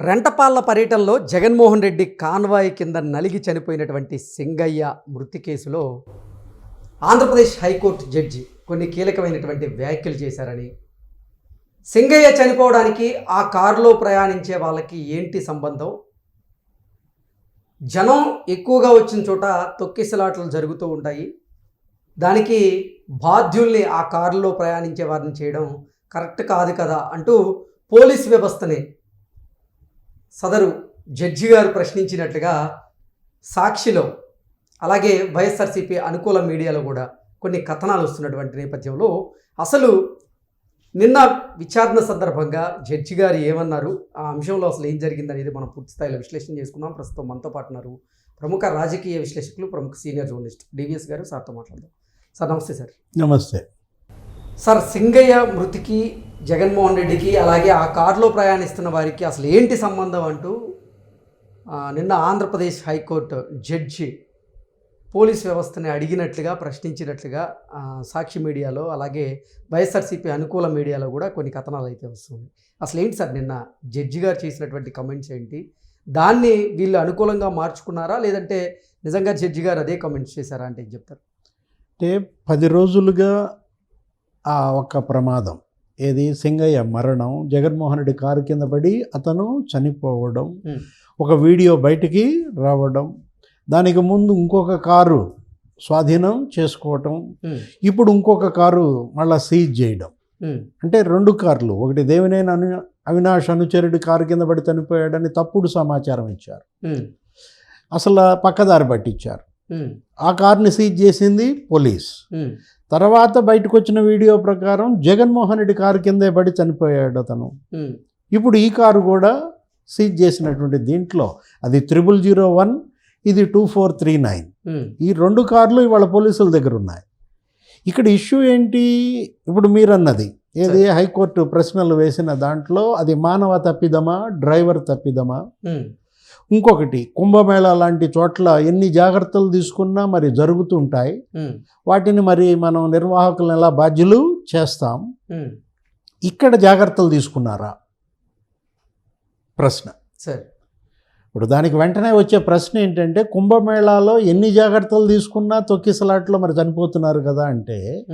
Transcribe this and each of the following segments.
రెంటపాళ్ళ పర్యటనలో జగన్మోహన్ రెడ్డి కాన్వాయ్ కింద నలిగి చనిపోయినటువంటి సింగయ్య మృతి కేసులో ఆంధ్రప్రదేశ్ హైకోర్టు జడ్జి కొన్ని కీలకమైనటువంటి వ్యాఖ్యలు చేశారని సింగయ్య చనిపోవడానికి ఆ కారులో ప్రయాణించే వాళ్ళకి ఏంటి సంబంధం? జనం ఎక్కువగా వచ్చిన చోట తొక్కిసలాటలు జరుగుతూ ఉంటాయి. దానికి బాధ్యుల్ని ఆ కారులో ప్రయాణించే వారిని చేయడం కరెక్ట్ కాదు కదా అంటూ పోలీస్ వ్యవస్థని సదరు జడ్జి గారు ప్రశ్నించినట్లుగా సాక్షిలో అలాగే వైఎస్ఆర్సీపీ అనుకూల మీడియాలో కూడా కొన్ని కథనాలు వస్తున్నటువంటి నేపథ్యంలో అసలు నిన్న విచారణ సందర్భంగా జడ్జి గారు ఏమన్నారు? ఆ అంశంలో అసలు ఏం జరిగింది అనేది మనం పూర్తి స్థాయిలో విశ్లేషణ చేసుకుందాం. ప్రస్తుతం మనతో పాటు ఉన్నారు ప్రముఖ రాజకీయ విశ్లేషకులు ప్రముఖ సీనియర్ జర్నలిస్ట్ డివిఎస్ గారు. సార్తో మాట్లాడదాం. సార్ నమస్తే సార్. నమస్తే. సార్ సింగయ్య మృతికి జగన్మోహన్ రెడ్డికి అలాగే ఆ కారులో ప్రయాణిస్తున్న వారికి అసలు ఏంటి సంబంధం అంటూ నిన్న ఆంధ్రప్రదేశ్ హైకోర్టు జడ్జి పోలీస్ వ్యవస్థని అడిగినట్లుగా ప్రశ్నించినట్లుగా సాక్షి మీడియాలో అలాగే వైఎస్ఆర్సీపీ అనుకూల మీడియాలో కూడా కొన్ని కథనాలు అయితే వస్తుంది అసలు ఏంటి సార్ నిన్న జడ్జి గారు చేసినటువంటి కమెంట్స్ ఏంటి? దాన్ని వీళ్ళు అనుకూలంగా మార్చుకున్నారా? లేదంటే నిజంగా జడ్జి గారు అదే కమెంట్స్ చేశారా అంటే ఏం చెప్తారు? అంటే పది రోజులుగా ఆ ఒక్క ప్రమాదం ఏది? సింగయ్య మరణం. జగన్మోహన్ రెడ్డి కారు కింద పడి అతను చనిపోవడం. ఒక వీడియో బయటికి రావడం. దానికి ముందు ఇంకొక కారు స్వాధీనం చేసుకోవటం. ఇప్పుడు ఇంకొక కారు మళ్ళా సీజ్ చేయడం. అంటే రెండు కార్లు. ఒకటి దేవినేని అను అవినాష్ అనుచరుడి కారు కింద పడి చనిపోయాడని తప్పుడు సమాచారం ఇచ్చారు. అసలు పక్కదారి పట్టించారు. ఆ కార్ని సీజ్ చేసింది పోలీస్. తర్వాత బయటకు వచ్చిన వీడియో ప్రకారం జగన్మోహన్ రెడ్డి కారు కిందే పడి చనిపోయాడు అతను. ఇప్పుడు ఈ కారు కూడా సీజ్ చేసినటువంటి దీంట్లో అది త్రిబుల్ జీరో వన్ ఇది టూ ఫోర్ త్రీ నైన్. ఈ రెండు కార్లు ఇవాళ పోలీసుల దగ్గర ఉన్నాయి. ఇక్కడ ఇష్యూ ఏంటి? ఇప్పుడు మీరన్నది. ఏది హైకోర్టు ప్రశ్నలు వేసిన దాంట్లో అది మానవ తప్పిదమా డ్రైవర్ తప్పిదమా? ఇంకొకటి కుంభమేళా లాంటి చోట్ల ఎన్ని జాగ్రత్తలు తీసుకున్నా మరి జరుగుతుంటాయి. వాటిని మరి మనం నిర్వాహకులను ఎలా బాధ్యులు చేస్తాం. ఇక్కడ జాగ్రత్తలు తీసుకున్నారా? ప్రశ్న. సరే. ఇప్పుడు దానికి వెంటనే వచ్చే ప్రశ్న ఏంటంటే కుంభమేళాలో ఎన్ని జాగ్రత్తలు తీసుకున్నా తొక్కిసలాట్లో మరి చనిపోతున్నారు కదా అంటే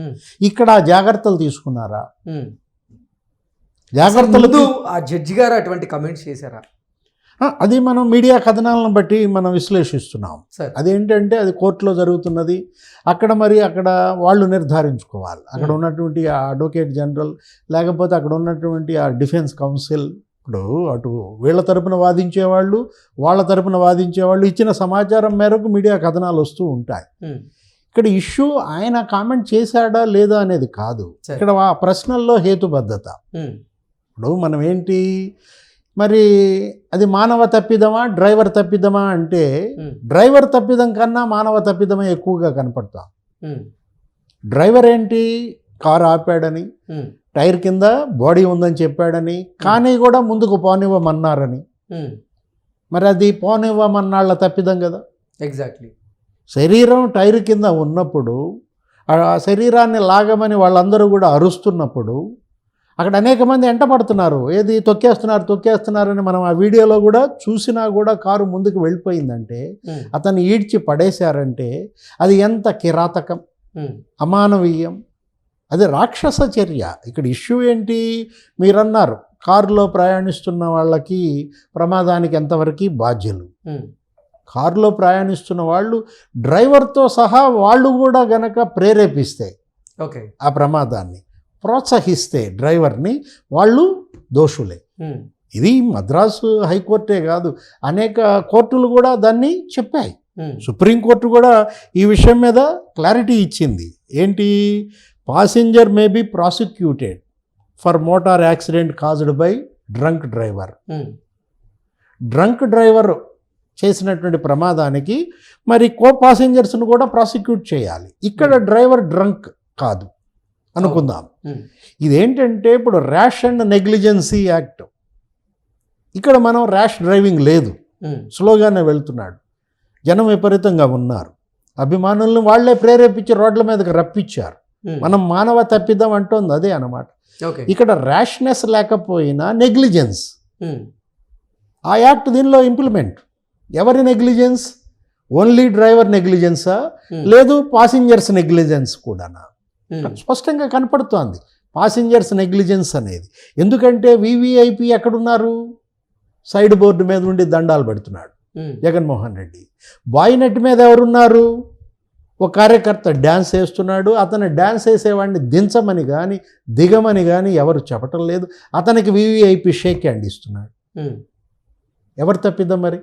ఇక్కడ ఆ జాగ్రత్తలు తీసుకున్నారా. జాగ్రత్తలు ఆ జడ్జి గారు అటువంటి కమెంట్స్ చేశారా? అది మనం మీడియా కథనాలను బట్టి మనం విశ్లేషిస్తున్నాం. సరే. అదేంటంటే అది కోర్టులో జరుగుతున్నది. అక్కడ మరి అక్కడ వాళ్ళు నిర్ధారించుకోవాలి. అక్కడ Hmm. ఉన్నటువంటి ఆ అడ్వకేట్ జనరల్ లేకపోతే అక్కడ ఉన్నటువంటి ఆ డిఫెన్స్ కౌన్సిల్ ఇప్పుడు అటు వీళ్ళ తరపున వాదించేవాళ్ళు వాళ్ళ తరపున వాదించేవాళ్ళు ఇచ్చిన సమాచారం మేరకు మీడియా కథనాలు వస్తూ ఉంటాయి. ఉమ్, ఇక్కడ ఇష్యూ ఆయన కామెంట్ చేశాడా లేదా అనేది కాదు. ఇక్కడ ఆ ప్రశ్నల్లో హేతుబద్ధత. ఉమ్, ఇప్పుడు మనం ఏంటి మరి అది మానవ తప్పిదమా డ్రైవర్ తప్పిదమా అంటే డ్రైవర్ తప్పిదం కన్నా మానవ తప్పిదమే ఎక్కువగా కనపడతాం. డ్రైవర్ ఏంటి? కారు ఆపాడని టైర్ కింద బాడీ ఉందని చెప్పాడని కానీ కూడా ముందుకు పోనివ్వమన్నారని. మరి అది పోనివ్వమన్నాళ్ళ తప్పిదం కదా. ఎగ్జాక్ట్లీ శరీరం టైర్ కింద ఉన్నప్పుడు ఆ శరీరాన్ని లాగమని వాళ్ళందరూ కూడా అరుస్తున్నప్పుడు అక్కడ అనేక మంది ఎంట పడుతున్నారు. ఏది తొక్కేస్తున్నారు తొక్కేస్తున్నారని మనం ఆ వీడియోలో కూడా చూసినా కూడా కారు ముందుకు వెళ్ళిపోయిందంటే ఉమ్, అతన్ని ఈడ్చి పడేశారంటే అది ఎంత కిరాతకం అమానవీయం. అది రాక్షస చర్య. ఇక్కడ ఇష్యూ ఏంటి? మీరన్నారు కారులో ప్రయాణిస్తున్న వాళ్ళకి ప్రమాదానికి ఎంతవరకు బాధ్యులు? కారులో ప్రయాణిస్తున్న వాళ్ళు డ్రైవర్తో సహా వాళ్ళు కూడా గనక ప్రేరేపిస్తే ఓకే. ఆ ప్రమాదాన్ని. ప్రోత్సహిస్తే డ్రైవర్ని వాళ్ళు దోషులే. ఇది మద్రాసు హైకోర్టే కాదు. అనేక కోర్టులు కూడా దాన్ని చెప్పాయి. సుప్రీంకోర్టు కూడా ఈ విషయం మీద క్లారిటీ ఇచ్చింది. ఏంటి? Passenger may be prosecuted for motor accident caused by drunk driver. Drunk driver చేసినటువంటి ప్రమాదానికి మరి కో పాసింజర్స్ను కూడా ప్రాసిక్యూట్ చేయాలి. ఇక్కడ డ్రైవర్ డ్రంక్ కాదు. అనుకుందాం. ఇదేంటంటే ఇప్పుడు ర్యాష్ అండ్ నెగ్లిజెన్సీ యాక్ట్. ఇక్కడ మనం ర్యాష్ డ్రైవింగ్ లేదు. స్లోగానే వెళ్తున్నాడు. జనం విపరీతంగా ఉన్నారు. అభిమానులను వాళ్ళే ప్రేరేపించి రోడ్ల మీదకి రప్పించారు. మనం మానవ తప్పిదం అంటోంది అదే అన్నమాట. ఓకే. ఇక్కడ ర్యాష్నెస్ లేకపోయినా నెగ్లిజెన్స్. ఆ యాక్ట్ దీనిలో ఇంప్లిమెంట్. ఎవరి నెగ్లిజెన్స్? Only driver నెగ్లిజెన్సా? లేదు పాసింజర్స్ నెగ్లిజెన్స్ కూడానా? స్పష్టంగా కనపడుతోంది. పాసింజర్స్ నెగ్లిజెన్స్ అనేది. ఎందుకంటే వివిఐపి ఎక్కడున్నారు? సైడ్ బోర్డు మీద ఉండి దండాలు పెడుతున్నాడు జగన్మోహన్ రెడ్డి. బాయ్ నెట్ మీద ఎవరున్నారు? ఒక కార్యకర్త డ్యాన్స్ వేస్తున్నాడు. అతను డ్యాన్స్ వేసేవాడిని దించమని కానీ దిగమని కానీ ఎవరు చెప్పటం లేదు. అతనికి వివిఐపి షేక్ హ్యాండ్ ఇస్తున్నాడు. ఎవరు తప్పిద్దాం మరి?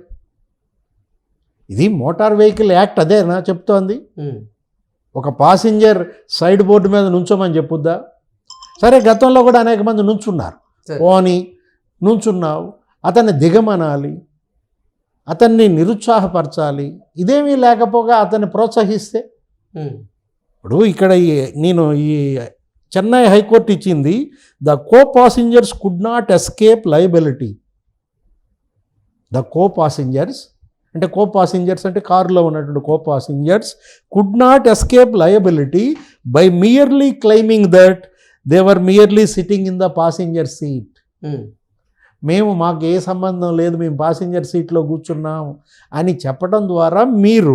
ఇది మోటార్ వెహికల్ యాక్ట్ అదేనా చెప్తోంది? ఒక పాసింజర్ సైడ్ బోర్డు మీద నుంచోమని చెప్పుద్దా? సరే గతంలో కూడా అనేక మంది నుంచున్నారు. పోని నుంచున్నావు అతన్ని దిగమనాలి అతన్ని నిరుత్సాహపరచాలి ఇదేమీ లేకపోగా అతన్ని ప్రోత్సహిస్తే? ఇప్పుడు ఇక్కడ ఈ నేను ఈ చెన్నై హైకోర్టు ఇచ్చింది the co passengers could not escape liability the co passengers అంటే కో పాసింజర్స్ అంటే కారులో ఉన్నటువంటి co passengers could not escape liability by merely claiming that they were merely sitting in the passenger seat మేము మాకు ఏ సంబంధం లేదు మేము పాసింజర్ సీట్లో కూర్చున్నాం అని చెప్పడం ద్వారా మీరు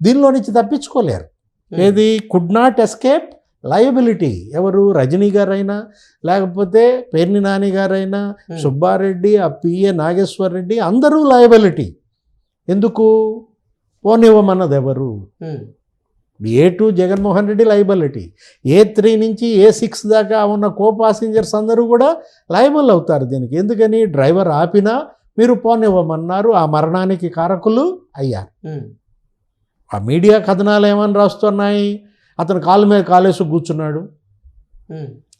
దీనిలో నుంచి తప్పించుకోలేరు. ఉమ్, ఏది? కుడ్ నాట్ ఎస్కేప్ లయబిలిటీ ఎవరు? రజనీ గారైనా లేకపోతే పేర్ని నాని గారైనా ఉమ్, సుబ్బారెడ్డి ఆ పిఏ నాగేశ్వర్ రెడ్డి అందరూ లయబిలిటీ ఎందుకు? పోనివ్వమన్నది ఎవరు A two Jaganmohan Reddy liability. A three నుంచి ఏ సిక్స్ దాకా ఉన్న కో పాసింజర్స్ అందరూ కూడా లయబుల్ అవుతారు దీనికి. ఎందుకని? డ్రైవర్ ఆపినా మీరు పోనివ్వమన్నారు ఆ మరణానికి కారకులు అయ్యారు. ఆ మీడియా కథనాలు ఏమని రాస్తున్నాయి? అతను కాలు మీద కాలేసి కూర్చున్నాడు.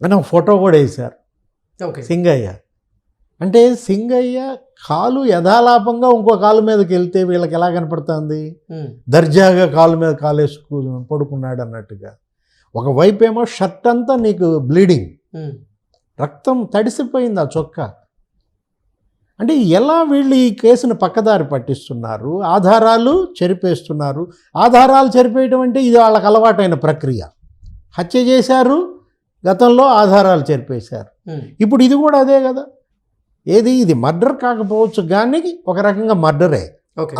అని ఫోటో కూడా వేశారు. ఓకే. సింగయ్య. అంటే సింగయ్య కాలు యథాలాపంగా ఇంకో కాలు మీదకి వెళ్తే వీళ్ళకి ఎలా కనపడుతుంది? దర్జాగా కాలు మీద కాలేసి కూ- పడుకున్నాడు అన్నట్టుగా. ఒకవైపు ఏమో షర్ట్ అంతా నీకు బ్లీడింగ్. రక్తం తడిసిపోయింది ఆ చొక్కా. అంటే ఎలా వీళ్ళు ఈ కేసును పక్కదారి పట్టిస్తున్నారు? ఆధారాలు చెరిపేస్తున్నారు. ఆధారాలు చెరిపేయటం అంటే ఇది వాళ్ళకి అలవాటైన ప్రక్రియ. హత్య చేశారు గతంలో ఆధారాలు చెరిపేశారు. ఇప్పుడు ఇది కూడా అదే కదా? ఏది? ఇది మర్డర్ కాకపోవచ్చు కానీ ఒక రకంగా మర్డరే.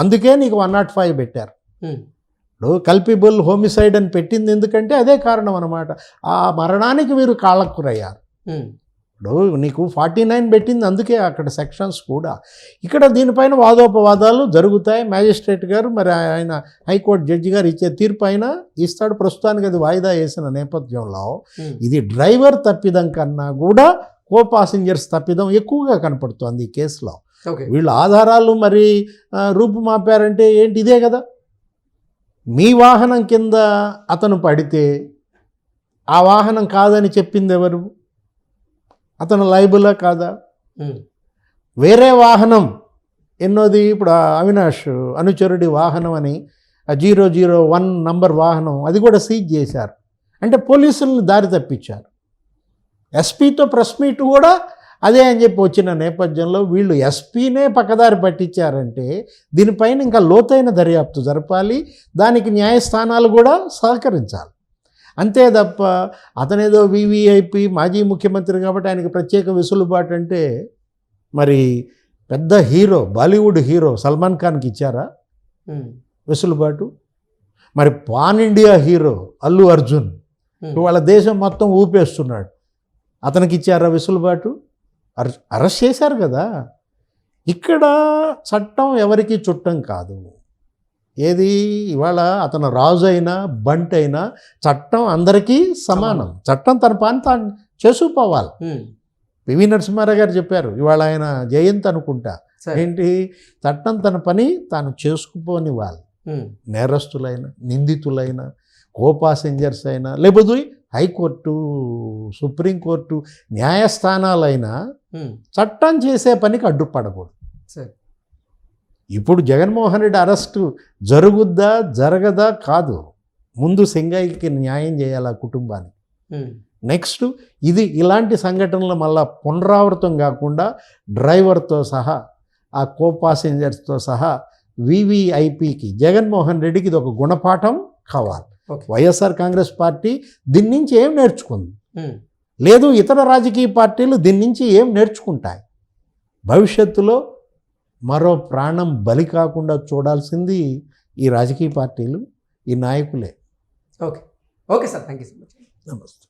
అందుకే నీకు వన్ నాట్ ఫైవ్ పెట్టారు. ఇప్పుడు కల్పిబుల్ హోమిసైడ్ అని పెట్టింది ఎందుకంటే అదే కారణం అనమాట ఆ మరణానికి వీరు కాళ్ళకురయ్యారు ఇప్పుడు నీకు ఫార్టీ నైన్ పెట్టింది అందుకే అక్కడ సెక్షన్స్ కూడా. ఇక్కడ దీనిపైన వాదోపవాదాలు జరుగుతాయి. మ్యాజిస్ట్రేట్ గారు మరి ఆయన హైకోర్టు జడ్జి గారు ఇచ్చే తీర్పు అయినా ఇస్తాడు. ప్రస్తుతానికి అది వాయిదా వేసిన నేపథ్యంలో ఇది డ్రైవర్ తప్పిదం కన్నా కూడా కో పాసింజర్స్ తప్పిదం ఎక్కువగా కనపడుతోంది ఈ కేసులో. వీళ్ళు ఆధారాలు మరి ఆ, రూపుమాపారంటే ఏంటి? ఇదే కదా. మీ వాహనం కింద అతను పడితే ఆ వాహనం కాదని చెప్పింది ఎవరు? అతను లైబులా కాదా? వేరే వాహనం ఎన్నోది ఇప్పుడు అవినాష్ అనుచరుడి వాహనం అని జీరో జీరో వన్ నంబర్ వాహనం అది కూడా సీజ్ చేశారు. అంటే పోలీసులను దారి తప్పించారు. ఎస్పీతో ప్రెస్ మీట్ కూడా అదే అని చెప్పి వచ్చిన నేపథ్యంలో వీళ్ళు ఎస్పీనే పక్కదారి పట్టించారంటే దీనిపైన ఇంకా లోతైన దర్యాప్తు జరపాలి దానికి న్యాయస్థానాలు కూడా సహకరించాలి. అంతే తప్ప అతనేదో వివిఐపి మాజీ ముఖ్యమంత్రి కాబట్టి ఆయనకి ప్రత్యేక వెసులుబాటు అంటే మరి పెద్ద హీరో బాలీవుడ్ హీరో సల్మాన్ ఖాన్కి ఇచ్చారా? వెసులుబాటు? మరి pan India hero Allu Arjun వాళ్ళ దేశం మొత్తం ఊపేస్తున్నాడు. అతనికి ఇచ్చారా వెసులుబాటు? అరె అరెస్ట్ చేశారు కదా. ఇక్కడ చట్టం ఎవరికి చుట్టం కాదు. ఏది? ఇవాళ అతను రాజు అయినా బంట్ అయినా చట్టం అందరికీ సమానం. చట్టం తన పని తాను చేసుకుపోవాలి పివి నరసింహారావు గారు చెప్పారు ఇవాళ ఆయన జయంత్ అనుకుంటా. ఏంటి? చట్టం తన పని తాను చేసుకుపోనివ్వాలి. ఉమ్, నేరస్తులైన నిందితులైన కో పాసెంజర్స్ అయినా లేకపోతే హైకోర్టు సుప్రీంకోర్టు న్యాయస్థానాలైనా చట్టం చేసే పనికి అడ్డుపడకూడదు. సరే. ఇప్పుడు జగన్మోహన్ రెడ్డి అరెస్టు జరుగుద్దా జరగదా కాదు. ముందు సింగయ్యకి న్యాయం చేయాలి ఆ కుటుంబానికి నెక్స్ట్ ఇది ఇలాంటి సంఘటనలు మళ్ళా పునరావృతం కాకుండా డ్రైవర్తో సహా ఆ కో పాసెంజర్స్తో సహా వివిఐపికి జగన్మోహన్ రెడ్డికి ఇది ఒక గుణపాఠం కావాలి. వైఎస్ఆర్ కాంగ్రెస్ పార్టీ దీని నుంచి ఏం నేర్చుకుంది? లేదు ఇతర రాజకీయ పార్టీలు దీని నుంచి ఏం నేర్చుకుంటాయి? భవిష్యత్తులో మరో ప్రాణం బలి కాకుండా చూడాల్సింది ఈ రాజకీయ పార్టీలు ఈ నాయకులే. Okay. Okay sir. Thank you so much. నమస్తే.